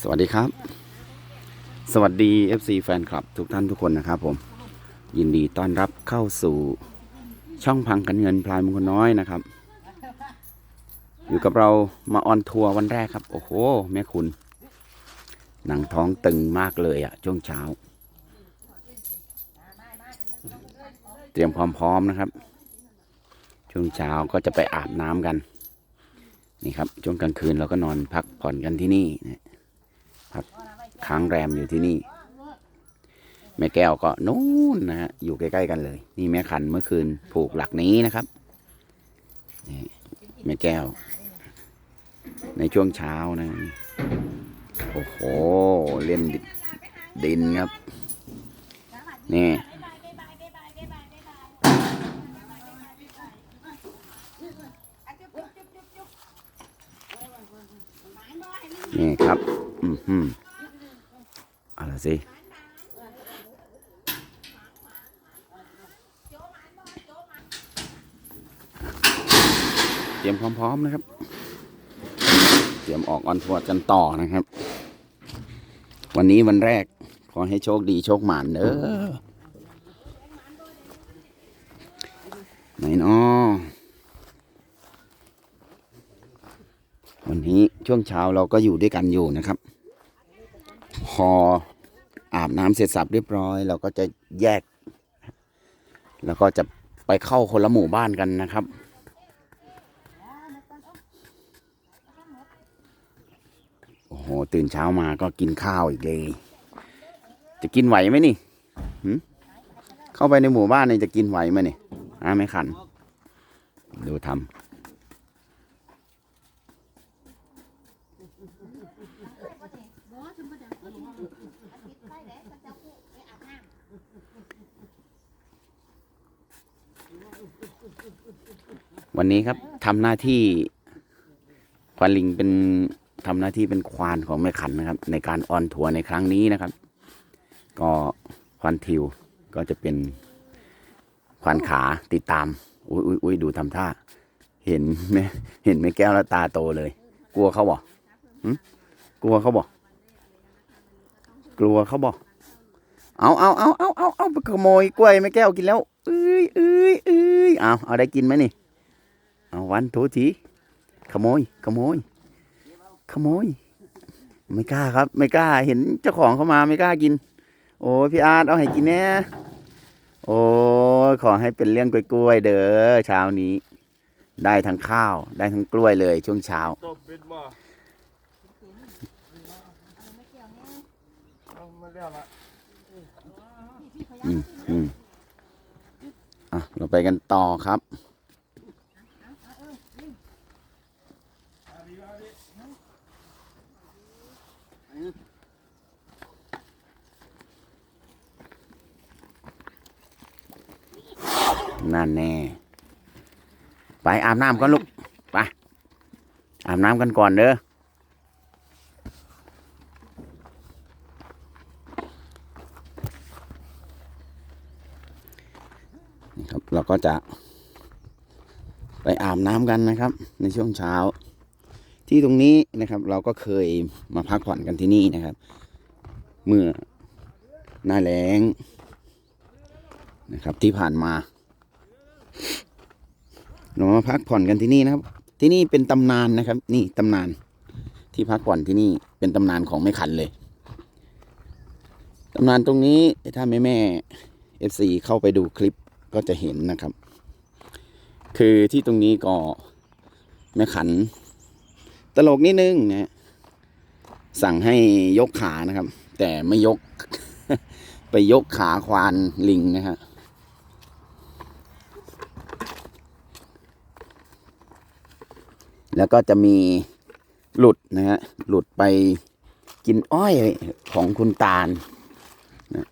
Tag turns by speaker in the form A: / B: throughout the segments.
A: สวัสดีครับ สวัสดี FC แฟนคลับทุกท่านทุกคนนะครับผม ยินดีต้อนรับเข้าสู่ช่องพังกันเงินพลายมงคลน้อยนะครับ อยู่กับเรามาออนทัวร์วันแรกครับ โอ้โห แม่คุณ หนังท้องตึงมากเลยอะช่วงเช้า เตรียมความพร้อมนะครับ ช่วงเช้าก็จะไปอาบน้ำกัน นี่ครับ ช่วงกลางคืนเราก็นอนพักผ่อนกันที่นี่นะ พักค้างแรมอยู่ที่นี่ แม่แก้วก็นู้นนะฮะอยู่ใกล้ๆกันเลย นี่แม่ขันเมื่อคืนผูกหลักนี้นะครับนี่แม่แก้ว ในช่วงเช้านะโอ้โหเล่นดินครับ นี่นี่ครับ อืมอะไรสิเตรียมพร้อมๆนะครับ เตรียมออกออนทัวร์กันต่อนะครับ วันนี้วันแรก ขอให้โชคดีโชคหมานเด้อไหนเนาะวันนี้ช่วงเช้าเราก็อยู่ด้วยกันอยู่นะครับ พออาบน้ำเสร็จสับเรียบร้อย เราก็จะแยก แล้วก็จะไปเข้าคนละหมู่บ้านกันนะครับ โอ้โห ตื่นเช้ามาก็กินข้าวอีกเลย จะกินไหวไหมนี่เข้าไปในหมู่บ้านนี่จะกินไหวไหมนี่อ่าไม่ขัน ดูทำ วันนี้ครับทำหน้าที่ควานลิงเป็นทำหน้าที่เป็นควานของแม่ขันนะครับ ในการออนทัวร์ในครั้งนี้นะครับ ก็ควานทิวก็จะเป็นควานขาติดตาม อุ้ยอุ้ยอุ้ยดูทำท่า เห็นไหมเห็นไหมแก้วแล้วตาโตเลย กลัวเขาบอกกลัวเขาบอกกลัวเขาบอกเอาเอาเอาเอาเอาเอาไปขโมยกล้วยแม่แก้วกินแล้ว เอ้ยเอ้ยเอ้ยเอาเอาได้กินไหมนี่ เอาวันทูทีขโมย ขโมย ขโมย ไม่กล้าครับ ไม่กล้า เห็นเจ้าของเข้ามาไม่กล้ากิน โอ้พี่อาร์ตเอาให้กินแน่โอ้ขอให้เป็นเรื่องกล้วยๆเด้อเช้านี้ ได้ทั้งข้าว ได้ทั้งกล้วยเลย ช่วงเช้า
B: ตบป็นบ่เอามาแล้วละ
A: อืมอืม อะเราไปกันต่อครับนั่นแน่ ไปอาบน้ำก่อนลูก ไป อาบน้ำกันก่อนเด้อ ครับ เราก็จะ ไปอาบน้ำกันนะครับ ในช่วงเช้า ที่ตรงนี้นะครับ เราก็เคยมาพักผ่อนกันที่นี่นะครับ เมื่อหน้าแล้งนะครับ ที่ผ่านมาเรามาพักผ่อนกันที่นี่นะครับ ที่นี่เป็นตำนานนะครับ นี่ตำนานที่พักผ่อนที่นี่เป็นตำนานของไม่ขันเลยตำนานตรงนี้ถ้าแม่แม่เอฟซีเข้าไปดูคลิป ก็จะเห็นนะครับ คือที่ตรงนี้ก็แม่ขัน ตลกนิดนึงนะสั่งให้ยกขานะครับ แต่ไม่ยก ไปยกขาควานลิงนะฮะแล้วก็จะมีหลุดนะฮะหลุดไปกินอ้อยของคุณตาลนะ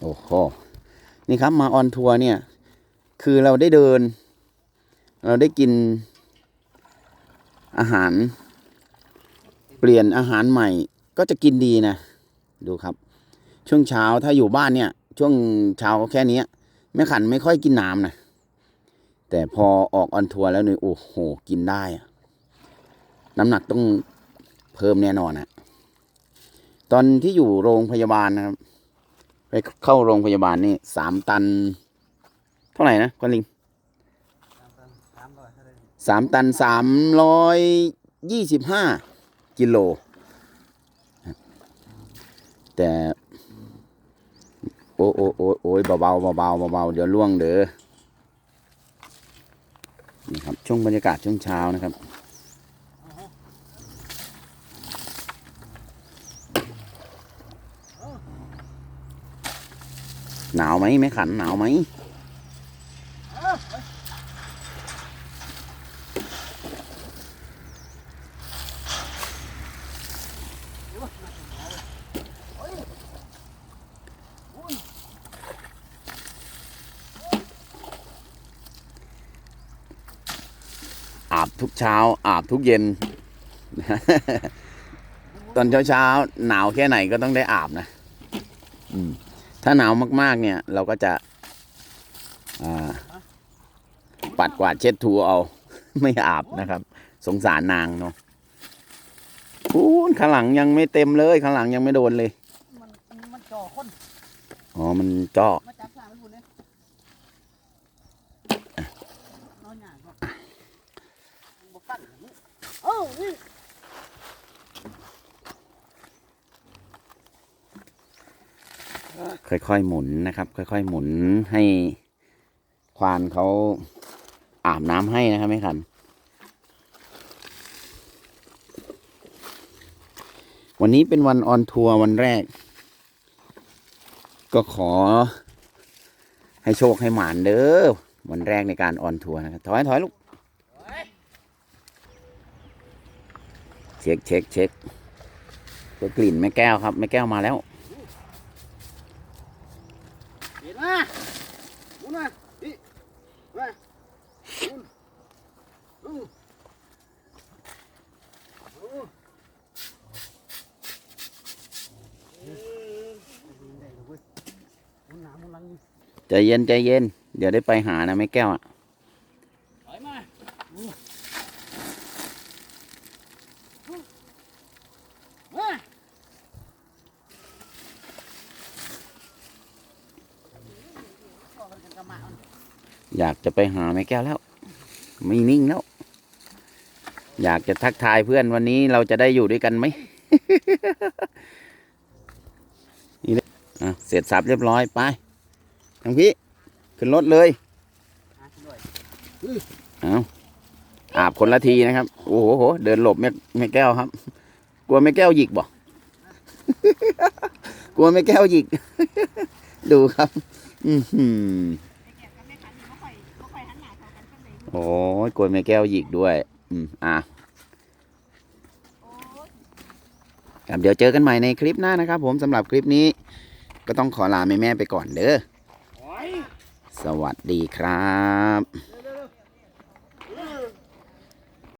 A: โอ้โห นี่ครับมาออนทัวร์เนี่ย คือเราได้เดิน เราได้กินอาหาร เปลี่ยนอาหารใหม่ ก็จะกินดีนะ ดูครับ ช่วงเช้าถ้าอยู่บ้านเนี่ย ช่วงเช้าแค่นี้ยแม่ขันไม่ค่อยกินน้ำนะแต่พอออกออนทัวร์แล้วเนี่ยโอ้โห กินได้ น้ำหนักต้องเพิ่มแน่นอนอะตอนที่อยู่โรงพยาบาลนะครับ ไปเข้าโรงพยาบาลนี่สามตัน เท่าไหร่นะคนลิง
B: สามร้อยเท่าไหร่
A: สามตันสามร้อยยี่สิบห้ากิโล แต่ โอ้โอ้โอ้โอ้ยเบาเบาเบาเบาเบาเดี๋ยวล่วงเด้อนี่ครับช่วงบรรยากาศช่วงเช้านะครับ หนาวไหมไม่ขันหนาวไหมอาบทุกเช้า อาบทุกเย็น ตอนเช้าเช้าหนาวแค่ไหนก็ต้องได้อาบนะ อืม ถ้าหนาวมาก ๆ เนี่ย เราก็จะอ่าปัดกวาดเช็ดถูเอา ไม่อาบนะครับ สงสารนางเนาะอู้นข้างหลังยังไม่เต็มเลยข้างหลังยังไม่โดนเลย
B: มันมันจ่อคน
A: อ๋อ มันจ้อ
B: มาจับสามไปพูดเลยนอนหยาบบอกบอกตั้งอย่างนี้เอ้านี่
A: ค่อยๆหมุนนะครับ ค่อยๆหมุนให้ควานเขาอาบน้ำให้นะครับไม่คัน วันนี้เป็นวันออนทัวร์วันแรก ก็ขอ ให้โชคให้หมานเด้อวันแรกในการออนทัวร์นะครับถอยถอยลูกเช็คเช็คเช็คตัวกลิ่นแม่แก้วครับแม่แก้วมาแล้ว
B: เห็นมาหมุนมาดิมาหมุนอืออือเออได้แล้วเว้ยหมุนหน้าหมุนหลังนี่
A: ใจเย็นใจเย็น เดี๋ยวได้ไปหานะแม่แก้วอะ
B: ถอยมาอู้มา
A: อยากจะไปหาแม่แก้วแล้ว ไม่นิ่งแล้ว อยากจะทักทายเพื่อนวันนี้เราจะได้อยู่ด้วยกันไหมนี่เลยอะเสร็จสับเรียบร้อยไปทางพี่ขึ้นรถเลยเอาอาบคนละทีนะครับ โอ้โห เดินหลบแม่แม่แก้วครับ กลัวแม่แก้วหยิกบ่กลัวแม่แก้วหยิก ดูครับ อือหือ โอ้ยกลัวแม่แก้วหยิกด้วย อืม อะครับเดี๋ยวเจอกันใหม่ในคลิปหน้านะครับ ผมสำหรับคลิปนี้ก็ต้องขอลาแม่แม่ๆไปก่อนเด้อ สวัสดีครับ
B: เ